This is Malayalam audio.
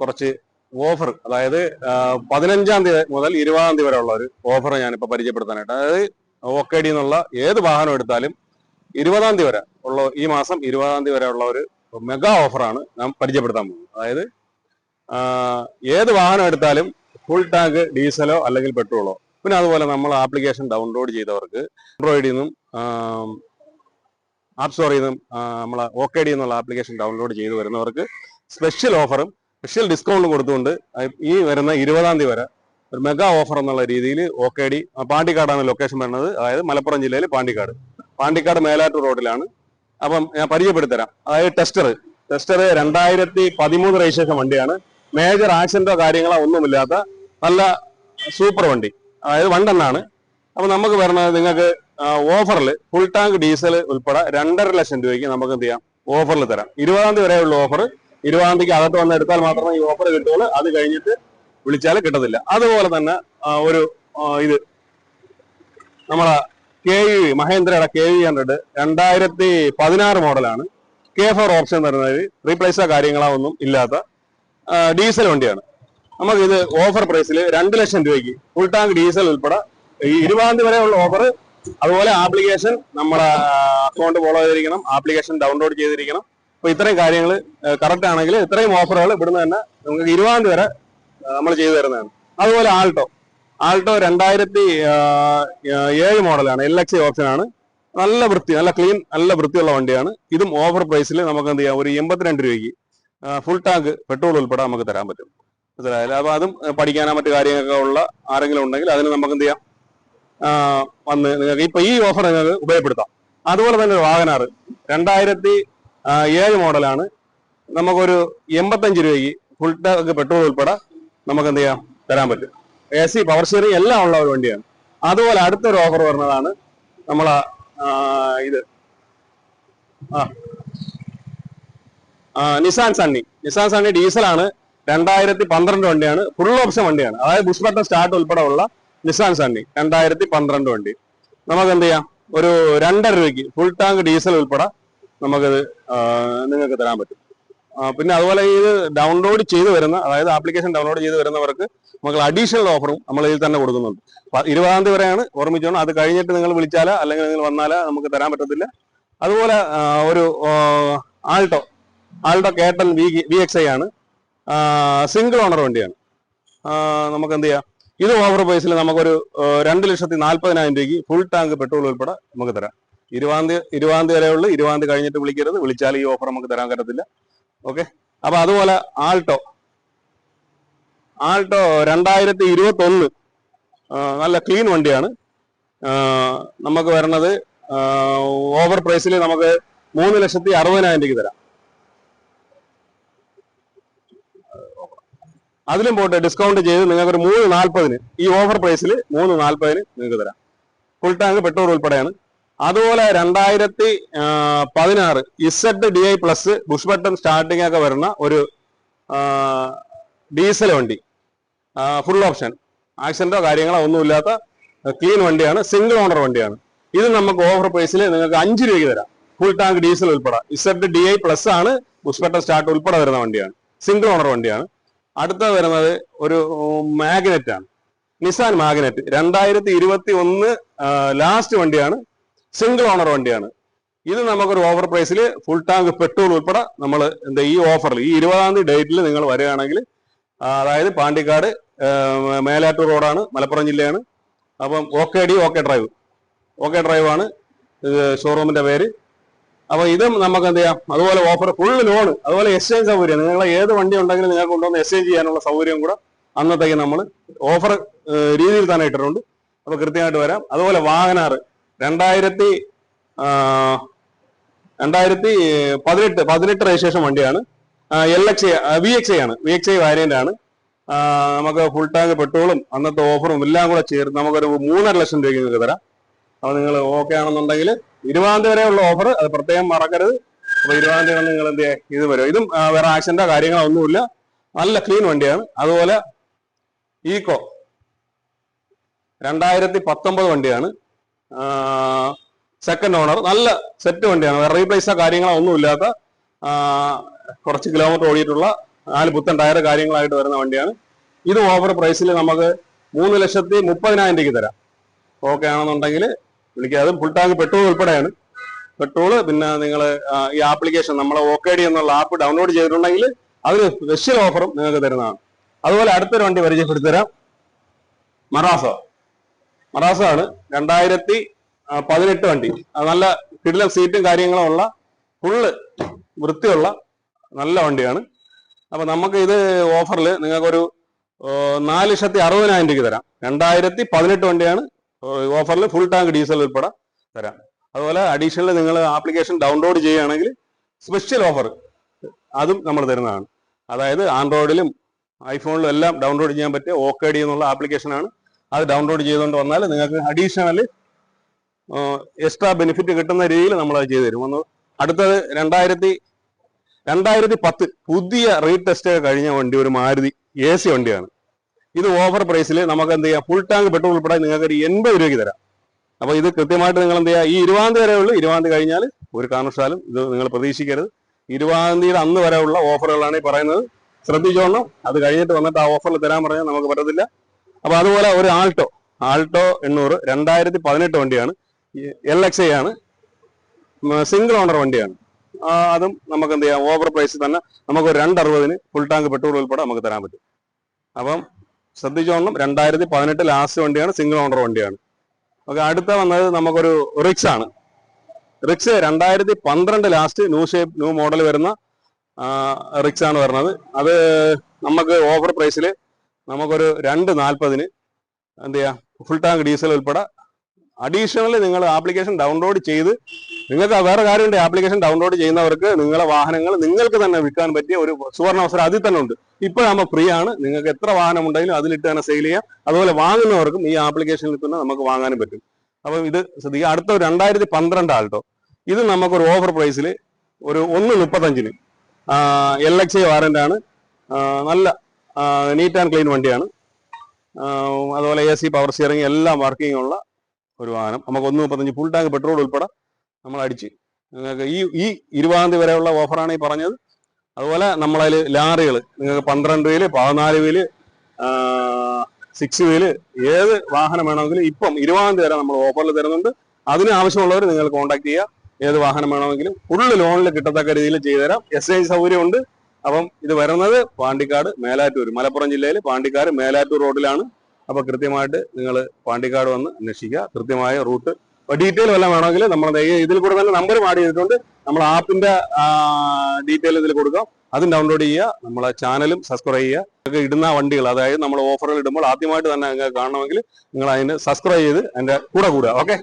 കുറച്ച് ഓഫർ അതായത് പതിനഞ്ചാം തീയതി മുതൽ ഇരുപതാം തീയതി വരെ ഉള്ള ഒരു ഓഫർ ഞാനിപ്പോൾ പരിചയപ്പെടുത്താനായിട്ട്. അതായത് ഓക്കെ എന്നുള്ള ഏത് വാഹനം എടുത്താലും ഇരുപതാം തീയതി വരെ ഉള്ള ഈ മാസം ഇരുപതാം തീയതി വരെ ഉള്ള ഒരു മെഗാ ഓഫറാണ് ഞാൻ പരിചയപ്പെടുത്താൻ പോകുന്നത്. അതായത് ഏത് വാഹനം എടുത്താലും ഫുൾ ടാങ്ക് ഡീസലോ അല്ലെങ്കിൽ പെട്രോളോ. പിന്നെ അതുപോലെ നമ്മൾ ആപ്ലിക്കേഷൻ ഡൗൺലോഡ് ചെയ്തവർക്ക് ആൻഡ്രോയിഡിൽ നിന്നും ആപ്പ് സ്റ്റോറിൽ നിന്നും നമ്മളെ ഓക്കെ എന്നുള്ള ആപ്ലിക്കേഷൻ ഡൗൺലോഡ് ചെയ്ത് വരുന്നവർക്ക് സ്പെഷ്യൽ ഓഫറും സ്പെഷ്യൽ ഡിസ്കൗണ്ട് കൊടുത്തുകൊണ്ട് ഈ വരുന്ന ഇരുപതാം തീയതി വരെ ഒരു മെഗാ ഓഫർ എന്നുള്ള രീതിയിൽ ഓക്കെ ഡി പാണ്ടിക്കാടാണ് ലൊക്കേഷൻ വരുന്നത്. അതായത് മലപ്പുറം ജില്ലയിൽ പാണ്ടിക്കാട്. പാണ്ടിക്കാട് മേലാറ്റൂർ റോഡിലാണ്. അപ്പം ഞാൻ പരിചയപ്പെടുത്തരാം. അതായത് ടെസ്റ്റർ ടെസ്റ്റർ രണ്ടായിരത്തി പതിമൂന്ന് രജിസ്ട്രേഷൻ വണ്ടിയാണ്. മേജർ ആക്സിഡന്റോ കാര്യങ്ങളോ ഒന്നുമില്ലാത്ത നല്ല സൂപ്പർ വണ്ടി. അതായത് വണ്ടെന്നാണ് അപ്പം നമുക്ക് വരുന്നത് നിങ്ങൾക്ക് ഓഫറിൽ ഫുൾ ടാങ്ക് ഡീസൽ ഉൾപ്പെടെ രണ്ടര ലക്ഷം രൂപയ്ക്ക് നമുക്ക് എന്ത് ചെയ്യാം? ഓഫറിൽ തരാം. ഇരുപതാം തീയതി വരെയുള്ള ഓഫർ ഇരുപതാം അകത്ത് വന്ന് എടുത്താൽ മാത്രമേ ഈ ഓഫർ കിട്ടുള്ളൂ അത് കഴിഞ്ഞിട്ട് വിളിച്ചാൽ കിട്ടത്തില്ല. അതുപോലെ തന്നെ ഒരു ഇത് നമ്മളെ കെ യു മഹേന്ദ്രയുടെ കെ യു ഹൺഡ്രഡ് രണ്ടായിരത്തി പതിനാറ് മോഡലാണ്. കെ ഫോർ ഓപ്ഷൻ തരുന്നത് റീപ്ലേസോ കാര്യങ്ങളോ ഒന്നും ഇല്ലാത്ത ഡീസൽ വണ്ടിയാണ്. നമുക്ക് ഇത് ഓഫർ പ്രൈസിൽ രണ്ട് ലക്ഷം രൂപയ്ക്ക് ഫുൾ ടാങ്ക് ഡീസൽ ഉൾപ്പെടെ ഈ ഇരുപതാം തീയതി വരെയുള്ള ഓഫർ അതുപോലെ ആപ്ലിക്കേഷൻ നമ്മുടെ അക്കൗണ്ട് ഫോളോ ചെയ്തിരിക്കണം ആപ്ലിക്കേഷൻ ഡൗൺലോഡ് ചെയ്തിരിക്കണം. അപ്പൊ ഇത്രയും കാര്യങ്ങൾ കറക്റ്റ് ആണെങ്കിൽ ഇത്രയും ഓഫറുകൾ ഇവിടുന്ന് തന്നെ നമുക്ക് ഇരുപതാം തീയതി വരെ നമ്മൾ ചെയ്തു തരുന്നതാണ്. അതുപോലെ ആൾട്ടോ. ആൾട്ടോ രണ്ടായിരത്തി ഏഴ് മോഡലാണ്. എൽ എക്സ് ഓപ്ഷനാണ് നല്ല വൃത്തി നല്ല ക്ലീൻ നല്ല വൃത്തിയുള്ള വണ്ടിയാണ്. ഇതും ഓഫർ പ്രൈസിൽ നമുക്ക് എന്ത് ചെയ്യാം? ഒരു എൺപത്തിരണ്ട് രൂപയ്ക്ക് ഫുൾ ടാങ്ക് പെട്രോൾ ഉൾപ്പെടെ നമുക്ക് തരാൻ പറ്റും. മനസ്സിലായാലും അപ്പൊ അതും പഠിക്കാനോ മറ്റു കാര്യങ്ങളൊക്കെ ഉള്ള ആരെങ്കിലും ഉണ്ടെങ്കിൽ അതിന് നമുക്ക് എന്ത് ചെയ്യാം? വന്ന് നിങ്ങൾക്ക് ഇപ്പൊ ഈ ഓഫർ നിങ്ങൾക്ക് ഉപയോഗപ്പെടുത്താം. അതുപോലെ തന്നെ ഒരു വാഗനാറ്. രണ്ടായിരത്തി ഏഴ് മോഡലാണ്. നമുക്കൊരു എൺപത്തഞ്ച് രൂപയ്ക്ക് ഫുൾ ടാങ്ക് പെട്രോൾ ഉൾപ്പെടെ നമുക്ക് എന്ത് ചെയ്യാം? തരാൻ പറ്റും. എ സി പവർ സ്റ്റിയറിംഗ് എല്ലാം ഉള്ള ഒരു വണ്ടിയാണ്. അതുപോലെ അടുത്തൊരു ഓഫർ വരുന്നതാണ് നമ്മളെ ഇത്. ആ, നിസാൻ സണ്ണി നിസാൻ സണ്ണി ഡീസലാണ്. രണ്ടായിരത്തി പന്ത്രണ്ട് വണ്ടിയാണ്. ഫുൾ ഓപ്ഷൻ വണ്ടിയാണ്. അതായത് ബുഷ് ബട്ടൺ സ്റ്റാർട്ട് ഉൾപ്പെടെ ഉള്ള നിസാൻ സണ്ണി രണ്ടായിരത്തി പന്ത്രണ്ട് വണ്ടി. നമുക്ക് എന്ത് ചെയ്യാം? ഒരു രണ്ടര രൂപയ്ക്ക് ഫുൾ ടാങ്ക് ഡീസൽ ഉൾപ്പെടെ നമുക്കത് നിങ്ങൾക്ക് തരാൻ പറ്റും. പിന്നെ അതുപോലെ ഇത് ഡൗൺലോഡ് ചെയ്ത് വരുന്ന അതായത് ആപ്ലിക്കേഷൻ ഡൗൺലോഡ് ചെയ്ത് വരുന്നവർക്ക് നമുക്ക് അഡീഷണൽ ഓഫറും നമ്മൾ ഇതിൽ തന്നെ കൊടുക്കുന്നുണ്ട്. ഇരുപതാം തീയതി വരെയാണ് ഓർമ്മിച്ചോണം. അത് കഴിഞ്ഞിട്ട് നിങ്ങൾ വിളിച്ചാലോ അല്ലെങ്കിൽ നിങ്ങൾ വന്നാലോ നമുക്ക് തരാൻ പറ്റത്തില്ല. അതുപോലെ ഒരു ആൾട്ടോ ആൾട്ടോ കേട്ടൽ വി വി എക്സ് ഐ ആണ് സിംഗിൾ ഓണർ വണ്ടിയാണ് നമുക്ക് എന്ത് ചെയ്യാം? ഇത് ഓവർ പ്രൈസിൽ നമുക്കൊരു രണ്ട് ലക്ഷത്തി നാൽപ്പതിനായിരം രൂപയ്ക്ക് ഫുൾ ടാങ്ക് പെട്രോൾ ഉൾപ്പെടെ നമുക്ക് തരാം. ഇരുപതാം തീയതി വരെ ഉള്ളു. ഇരുപതാം കഴിഞ്ഞിട്ട് വിളിക്കരുത്. വിളിച്ചാൽ ഈ ഓഫർ നമുക്ക് തരാൻ പറ്റത്തില്ല. ഓക്കെ അപ്പൊ അതുപോലെ ആൾട്ടോ. ആൾട്ടോ രണ്ടായിരത്തി ഇരുപത്തി ഒന്ന് നല്ല ക്ലീൻ വണ്ടിയാണ്. നമുക്ക് വരണത് ഓവർ പ്രൈസിൽ നമുക്ക് മൂന്ന് ലക്ഷത്തി അറുപതിനായിരം രൂപയ്ക്ക് തരാം. അതിലും പോട്ടെ ഡിസ്കൗണ്ട് ചെയ്ത് നിങ്ങൾക്ക് ഒരു മൂന്ന് നാൽപ്പതിന് ഈ ഓഫർ പ്രൈസിൽ മൂന്ന് നാൽപ്പതിന് നിങ്ങൾക്ക് തരാം. ഫുൾ ടാങ്ക് പെട്രോൾ ഉൾപ്പെടെയാണ്. അതുപോലെ രണ്ടായിരത്തി പതിനാറ് Z D I plus push button starting ഒക്കെ വരുന്ന ഒരു ഡീസൽ വണ്ടി ഫുൾ ഓപ്ഷൻ ആക്സിഡന്റോ കാര്യങ്ങളോ ഒന്നുമില്ലാത്ത ക്ലീൻ വണ്ടിയാണ് സിംഗിൾ ഓണർ വണ്ടിയാണ്. ഇത് നമുക്ക് ഓഫർ പ്രൈസിൽ നിങ്ങൾക്ക് അഞ്ച് രൂപയ്ക്ക് തരാം. ഫുൾ ടാങ്ക് ഡീസൽ ഉൾപ്പെടെ. ഇസഡ് ഡി ഐ പ്ലസ് ആണ് ബുഷ് ബട്ടൺ സ്റ്റാർട്ട് ഉൾപ്പെടെ വരുന്ന വണ്ടിയാണ്. സിംഗിൾ ഓണർ വണ്ടിയാണ്. അടുത്ത വരുന്നത് ഒരു മാഗ്നറ്റ് ആണ്. നിസാൻ മാഗ്നറ്റ് രണ്ടായിരത്തി ഇരുപത്തി ഒന്ന് ലാസ്റ്റ് വണ്ടിയാണ്. സിംഗിൾ ഓണർ വണ്ടിയാണ്. ഇത് നമുക്കൊരു ഓഫർ പ്രൈസിൽ ഫുൾ ടാങ്ക് പെട്രോൾ ഉൾപ്പെടെ നമ്മൾ എന്താ ഈ ഓഫറിൽ ഈ ഇരുപതാം തീയതി ഡേറ്റിൽ നിങ്ങൾ വരികയാണെങ്കിൽ അതായത് പാണ്ടിക്കാട് മേലാറ്റൂർ റോഡാണ് മലപ്പുറം ജില്ലയാണ്. അപ്പം okay D okay drive okay ഡ്രൈവാണ് ആണ് ഷോറൂമിന്റെ പേര്. അപ്പോൾ ഇതും നമുക്ക് എന്ത് ചെയ്യാം? അതുപോലെ ഓഫർ ഫുൾ ലോൺ അതുപോലെ എക്സ്ചേഞ്ച് സൗകര്യം. നിങ്ങൾ ഏത് വണ്ടി ഉണ്ടെങ്കിലും നിങ്ങൾക്ക് കൊണ്ടുവന്ന് എക്സ്ചേഞ്ച് ചെയ്യാനുള്ള സൗകര്യം കൂടെ അന്നത്തേക്ക് നമ്മൾ ഓഫർ രീതിയിൽ തന്നെ ഇട്ടിട്ടുണ്ട്. അപ്പോൾ കൃത്യമായിട്ട് വരാം. അതുപോലെ വാഹനാറ്. രണ്ടായിരത്തി രണ്ടായിരത്തി പതിനെട്ട് പതിനെട്ട് രജിസ്ട്രേഷൻ വണ്ടിയാണ്. L X V X I ആണ്. വി എക്സ് ഐ വാരിയന്റ് ആണ് നമുക്ക് ഫുൾ ടാങ്ക് പെട്രോളും അന്നത്തെ ഓഫറും എല്ലാം കൂടെ ചേർത്ത് നമുക്കൊരു മൂന്നര ലക്ഷം രൂപയ്ക്ക് നിങ്ങൾക്ക് തരാം. അപ്പൊ നിങ്ങൾ ഓക്കെ ആണെന്നുണ്ടെങ്കിൽ ഇരുപതാം തീയതി വരെയുള്ള ഓഫർ അത് പ്രത്യേകം മറക്കരുത്. അപ്പൊ ഇരുപതാം തീയതി നിങ്ങൾ എന്ത് ഇത് വരും. ഇതും വേറെ ആക്സിഡന്റോ കാര്യങ്ങളോ ഒന്നുമില്ല. നല്ല ക്ലീൻ വണ്ടിയാണ്. അതുപോലെ ഈക്കോ രണ്ടായിരത്തി പത്തൊമ്പത് വണ്ടിയാണ്. സെക്കൻഡ് ഓണർ നല്ല സെറ്റ് വണ്ടിയാണ്. റീപ്ലേസോ കാര്യങ്ങളോ ഒന്നുമില്ലാത്ത കുറച്ച് കിലോമീറ്റർ ഓടിയിട്ടുള്ള നാല് പുത്തൻ ടയർ കാര്യങ്ങളായിട്ട് വരുന്ന വണ്ടിയാണ്. ഇത് ഓഫർ പ്രൈസിൽ നമുക്ക് മൂന്ന് ലക്ഷത്തി മുപ്പതിനായിരം രൂപയ്ക്ക് തരാം. ഓക്കെ ആണെന്നുണ്ടെങ്കിൽ വിളിക്കുക അതും ഫുൾ ടാങ്ക് പെട്രോൾ ഉൾപ്പെടെയാണ്. പെട്രോൾ പിന്നെ നിങ്ങൾ ഈ ആപ്ലിക്കേഷൻ നമ്മളെ ഓക്കെ ഡി എന്നുള്ള ആപ്പ് ഡൗൺലോഡ് ചെയ്തിട്ടുണ്ടെങ്കിൽ അതിന് സ്പെഷ്യൽ ഓഫറും നിങ്ങൾക്ക് തരുന്നതാണ്. അതുപോലെ അടുത്തൊരു വണ്ടി പരിചയപ്പെടുത്തി തരാം മറാസോ. ആണ് രണ്ടായിരത്തി പതിനെട്ട് വണ്ടി. നല്ല കിടിലം സീറ്റും കാര്യങ്ങളും ഉള്ള ഫുള്ള് വൃത്തിയുള്ള നല്ല വണ്ടിയാണ്. അപ്പൊ നമുക്ക് ഇത് ഓഫറിൽ നിങ്ങൾക്കൊരു നാല് ലക്ഷത്തി അറുപതിനായിരം രൂപയ്ക്ക് തരാം. രണ്ടായിരത്തി പതിനെട്ട് വണ്ടിയാണ് ഓഫറിൽ ഫുൾ ടാങ്ക് ഡീസൽ ഉൾപ്പെടെ തരാം. അതുപോലെ അഡീഷണൽ നിങ്ങൾ ആപ്ലിക്കേഷൻ ഡൗൺലോഡ് ചെയ്യുകയാണെങ്കിൽ സ്പെഷ്യൽ ഓഫർ അതും നമ്മൾ തരുന്നതാണ്. അതായത് ആൻഡ്രോയിഡിലും ഐഫോണിലും എല്ലാം ഡൗൺലോഡ് ചെയ്യാൻ പറ്റിയ ഓക്കേഡി എന്നുള്ള ആപ്ലിക്കേഷനാണ് അത് ഡൗൺലോഡ് ചെയ്തുകൊണ്ട് വന്നാൽ നിങ്ങൾക്ക് അഡീഷണൽ എക്സ്ട്രാ ബെനിഫിറ്റ് കിട്ടുന്ന രീതിയിൽ നമ്മൾ അത് ചെയ്തു തരും. അടുത്തത് രണ്ടായിരത്തി രണ്ടായിരത്തി പത്ത് പുതിയ റീടെസ്റ്റ് കഴിഞ്ഞ വണ്ടി ഒരു മാരുതി എ സി വണ്ടിയാണ്. ഇത് ഓഫർ പ്രൈസിൽ നമുക്ക് എന്ത് ചെയ്യാം? ഫുൾ ടാങ്ക് പെട്രോൾ ഉൾപ്പെടെ നിങ്ങൾക്ക് ഒരു എൺപത് രൂപയ്ക്ക് തരാം. അപ്പൊ ഇത് കൃത്യമായിട്ട് നിങ്ങൾ എന്ത് ചെയ്യുക? ഈ ഇരുപതാം തീയതി വരെ ഉള്ളൂ. ഇരുപതാം തീയതി കഴിഞ്ഞാൽ ഒരു കാരണവശാലും ഇത് നിങ്ങൾ പ്രതീക്ഷിക്കരുത്. ഇരുപതാം തീയതി അന്ന് വരെ ഉള്ള ഓഫറുകളാണ് ഈ പറയുന്നത്. ശ്രദ്ധിച്ചോണം. അത് കഴിഞ്ഞിട്ട് വന്നിട്ട് ആ ഓഫറിൽ തരാൻ പറഞ്ഞാൽ നമുക്ക് പറ്റത്തില്ല. അപ്പൊ അതുപോലെ ഒരു ആൾട്ടോ ആൾട്ടോ എണ്ണൂറ് രണ്ടായിരത്തി പതിനെട്ട് വണ്ടിയാണ്. എൽ എക്സ് ഐ ആണ് സിംഗിൾ ഓണർ വണ്ടിയാണ്. അതും നമുക്ക് എന്ത് ചെയ്യാം ഓവർ പ്രൈസിൽ തന്നെ നമുക്ക് ഒരു രണ്ടറുപതിന് ഫുൾ ടാങ്ക് പെട്രോൾ ഉൾപ്പെടെ നമുക്ക് തരാൻ പറ്റും. അപ്പം ശ്രദ്ധിച്ചോണം രണ്ടായിരത്തി പതിനെട്ട് ലാസ്റ്റ് വണ്ടിയാണ് സിംഗിൾ ഓണർ വണ്ടിയാണ്. ഓക്കെ അടുത്ത വന്നത് നമുക്കൊരു റിക്സ് ആണ്. റിക്സ് രണ്ടായിരത്തി പന്ത്രണ്ട് last new shape new model വരുന്ന റിക്സ് ആണ് വരുന്നത്. അത് നമുക്ക് ഓവർ പ്രൈസിൽ നമുക്കൊരു രണ്ട് നാൽപ്പതിന് എന്ത് ചെയ്യാം? ഫുൾ ടാങ്ക് ഡീസൽ ഉൾപ്പെടെ അഡീഷണലി നിങ്ങൾ ആപ്ലിക്കേഷൻ ഡൗൺലോഡ് ചെയ്ത് നിങ്ങൾക്ക് വേറെ കാര്യമുണ്ട് ആപ്ലിക്കേഷൻ ഡൗൺലോഡ് ചെയ്യുന്നവർക്ക് നിങ്ങളെ വാഹനങ്ങൾ നിങ്ങൾക്ക് തന്നെ വിൽക്കാൻ പറ്റിയ ഒരു സുവർണ അവസരം അതിൽ തന്നെ ഉണ്ട്. ഇപ്പോഴാകുമ്പോൾ ഫ്രീ ആണ്. നിങ്ങൾക്ക് എത്ര വാഹനം ഉണ്ടെങ്കിലും അതിലിട്ട് തന്നെ സെയിൽ ചെയ്യാം. അതുപോലെ വാങ്ങുന്നവർക്കും ഈ ആപ്ലിക്കേഷനിൽ തന്നെ നമുക്ക് വാങ്ങാനും പറ്റും. അപ്പം ഇത് ശ്രദ്ധിക്കുക. അടുത്ത രണ്ടായിരത്തി പന്ത്രണ്ട് ആൾട്ടോ ഇത് നമുക്കൊരു ഓഫർ പ്രൈസിൽ ഒരു ഒന്ന് മുപ്പത്തഞ്ചിന്. എൽ എക്സ് ഐ വാറന്റാണ് നല്ല നീറ്റ് ആൻഡ് ക്ലീൻ വണ്ടിയാണ്. അതുപോലെ എ സി പവർ സ്റ്റിയറിംഗ് എല്ലാം വർക്കിംഗ് ഉള്ള ഒരു വാഹനം. നമുക്ക് ഒന്ന് മുപ്പത്തഞ്ച് ഫുൾ ടാങ്ക് പെട്രോൾ ഉൾപ്പെടെ നമ്മൾ അടിച്ച്. നിങ്ങൾക്ക് ഈ ഈ ഇരുപതാം തീയതി വരെയുള്ള ഓഫറാണ് ഈ പറഞ്ഞത്. അതുപോലെ നമ്മളതിൽ ലാറികൾ നിങ്ങൾക്ക് പന്ത്രണ്ട് വീൽ പതിനാല് വീൽ സിക്സ് വീൽ ഏത് വാഹനം വേണമെങ്കിലും ഇപ്പം ഇരുപതാം തീയതി വരെ നമ്മൾ ഓഫറിൽ തരുന്നുണ്ട്. അതിന് ആവശ്യമുള്ളവർ നിങ്ങൾ കോൺടാക്ട് ചെയ്യുക. ഏത് വാഹനം വേണമെങ്കിലും ഫുള്ള് ലോണിൽ കിട്ടത്തക്ക രീതിയിൽ ചെയ്തുതരാം. എസ് ഐ സൗകര്യമുണ്ട്. അപ്പം ഇത് വരുന്നത് പാണ്ടിക്കാട് മേലാറ്റൂർ മലപ്പുറം ജില്ലയിൽ പാണ്ടിക്കാട് മേലാറ്റൂർ റോഡിലാണ്. അപ്പൊ കൃത്യമായിട്ട് നിങ്ങൾ പാണ്ടിക്കാട് വന്ന് അന്വേഷിക്കുക. കൃത്യമായ റൂട്ട്. ഡീറ്റെയിൽ വല്ലതും വേണമെങ്കിൽ നമ്മൾ ഇതിൽ കൂടെ തന്നെ നമ്പർ ആഡ് ചെയ്തിട്ടുണ്ട് നമ്മൾ ആപ്പിന്റെ ഡീറ്റെയിൽ ഇതിൽ കൊടുക്കാം. അതും ഡൗൺലോഡ് ചെയ്യുക. നമ്മളെ ചാനലും സബ്സ്ക്രൈബ് ചെയ്യുക. നിങ്ങൾക്ക് ഇടുന്ന വണ്ടികൾ അതായത് നമ്മൾ ഓഫറുകൾ ഇടുമ്പോൾ ആദ്യമായിട്ട് തന്നെ കാണണമെങ്കിൽ നിങ്ങൾ അതിന് സബ്സ്ക്രൈബ് ചെയ്ത് അതിന്റെ കൂടെ കൂടുക. ഓക്കെ